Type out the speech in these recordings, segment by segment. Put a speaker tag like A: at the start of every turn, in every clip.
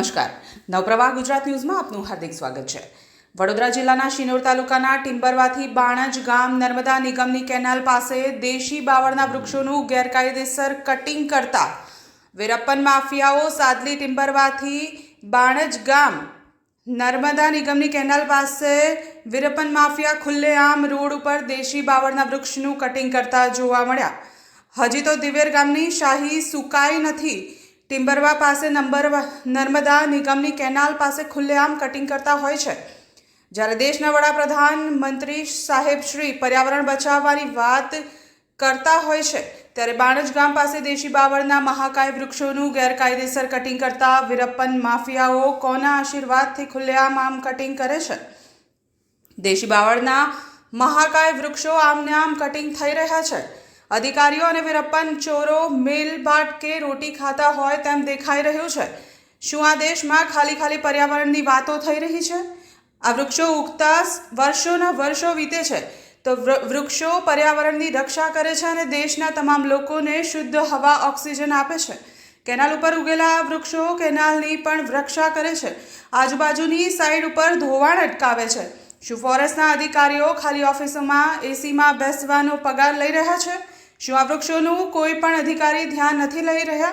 A: નમસ્કાર. નવપ્રવાહ ગુજરાત ન્યૂઝમાં આપનું હાર્દિક સ્વાગત છે. વડોદરા જિલ્લાના શિનોર તાલુકાના ટિમ્બરવાથી બાણજ ગામ નર્મદા નિગમની કેનાલ પાસે દેશી બાવળના વૃક્ષોનું ગેરકાયદેસર કટિંગ કરતા વીરપ્પન માફિયાઓ સાદલી ટિમ્બરવાથી બાણજ ગામ નર્મદા નિગમની કેનાલ પાસે વીરપ્પન માફિયા ખુલ્લેઆમ રોડ ઉપર દેશી બાવળના વૃક્ષનું કટિંગ કરતા જોવા મળ્યા. હજી તો દિવેર ગામની શાહી સુકાઈ નથી. ટિમ્બરવા પાસે નંબર નર્મદા નિગમની કેનાલ પાસે ખુલ્લેઆમ કટિંગ કરતા હોય છે. જ્યારે દેશના વડાપ્રધાન મંત્રી સાહેબ શ્રી પર્યાવરણ બચાવવાની વાત કરતા હોય છે, ત્યારે બાણજ ગામ પાસે દેશી બાવળના મહાકાય વૃક્ષોનું ગેરકાયદેસર કટિંગ કરતા વીરપ્પન માફિયાઓ કોના આશીર્વાદથી ખુલ્લેઆમ આમ કટિંગ કરે છે? દેશી બાવળના મહાકાય વૃક્ષો આમને આમ કટિંગ થઈ રહ્યા છે. અધિકારીઓ અને વીરપ્પન ચોરો મિલ ભાટ કે રોટી ખાતા હોય તેમ દેખાઈ રહ્યું છે. શું આ દેશમાં ખાલી ખાલી પર્યાવરણની વાતો થઈ રહી છે? આ વૃક્ષો ઉગતા વર્ષોના વર્ષો વીતે છે. તો વૃક્ષો પર્યાવરણની રક્ષા કરે છે અને દેશના તમામ લોકોને શુદ્ધ હવા, ઓક્સિજન આપે છે. કેનાલ ઉપર ઉગેલા વૃક્ષો કેનાલની પણ રક્ષા કરે છે. આજુબાજુની સાઈડ ઉપર ધોવાણ અટકાવે છે. શું ફોરેસ્ટના અધિકારીઓ ખાલી ઓફિસોમાં એસીમાં બેસવાનો પગાર લઈ રહ્યા છે? શું આ વૃક્ષોનું કોઈ પણ અધિકારી ધ્યાન નથી લઈ રહ્યા?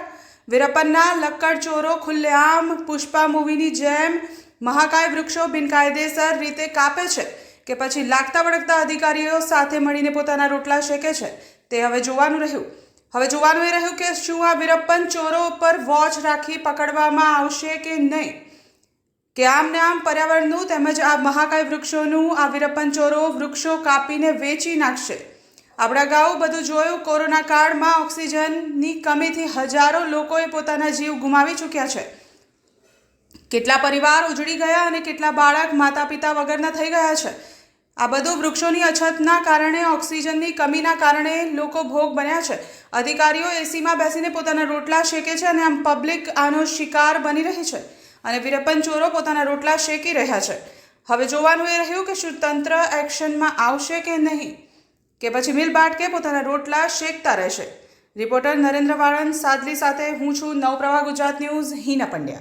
A: વીરપ્પનના લક્કડ ચોરો, ખુલ્લેઆમ, પુષ્પા મૂવીની જેમ મહાકાય વૃક્ષો બિનકાયદેસર રીતે કાપે છે કે પછી લાગતા વળગતા અધિકારીઓ સાથે મળીને પોતાના રોટલા શેકે છે? તે હવે જોવાનું રહ્યું. હવે જોવાનું એ રહ્યું કે શું આ વીરપ્પન ચોરો ઉપર વોચ રાખી પકડવામાં આવશે કે નહીં? કે આમને આમ પર્યાવરણનું તેમજ આ મહાકાય વૃક્ષોનું આ વીરપ્પન ચોરો વૃક્ષો કાપીને વેચી નાખશે? આપણે ગાઉ બધું જોયું, કોરોના કાળમાં ઓક્સિજનની કમીથી હજારો લોકોએ પોતાના જીવ ગુમાવી ચૂક્યા છે. કેટલા પરિવાર ઉજળી ગયા અને કેટલા બાળક માતા પિતા વગરના થઈ ગયા છે. આ બધું વૃક્ષોની અછતના કારણે, ઓક્સિજનની કમીના કારણે લોકો ભોગ બન્યા છે. અધિકારીઓ એસીમાં બેસીને પોતાના રોટલા શેકે છે અને આમ પબ્લિક આનો શિકાર બની રહી છે અને વીરપ્પન ચોરો પોતાના રોટલા શેકી રહ્યા છે. હવે જોવાનું એ રહ્યું કે શું તંત્ર એક્શનમાં આવશે કે નહીં? કે પછી મિલ બાટકે પોતાના રોટલા શેકતા રહેશે. રિપોર્ટર નરેન્દ્ર વાળંદ સાદલી સાથે હું છું નવપ્રવાહ ગુજરાત ન્યૂઝ, હિના પંડ્યા.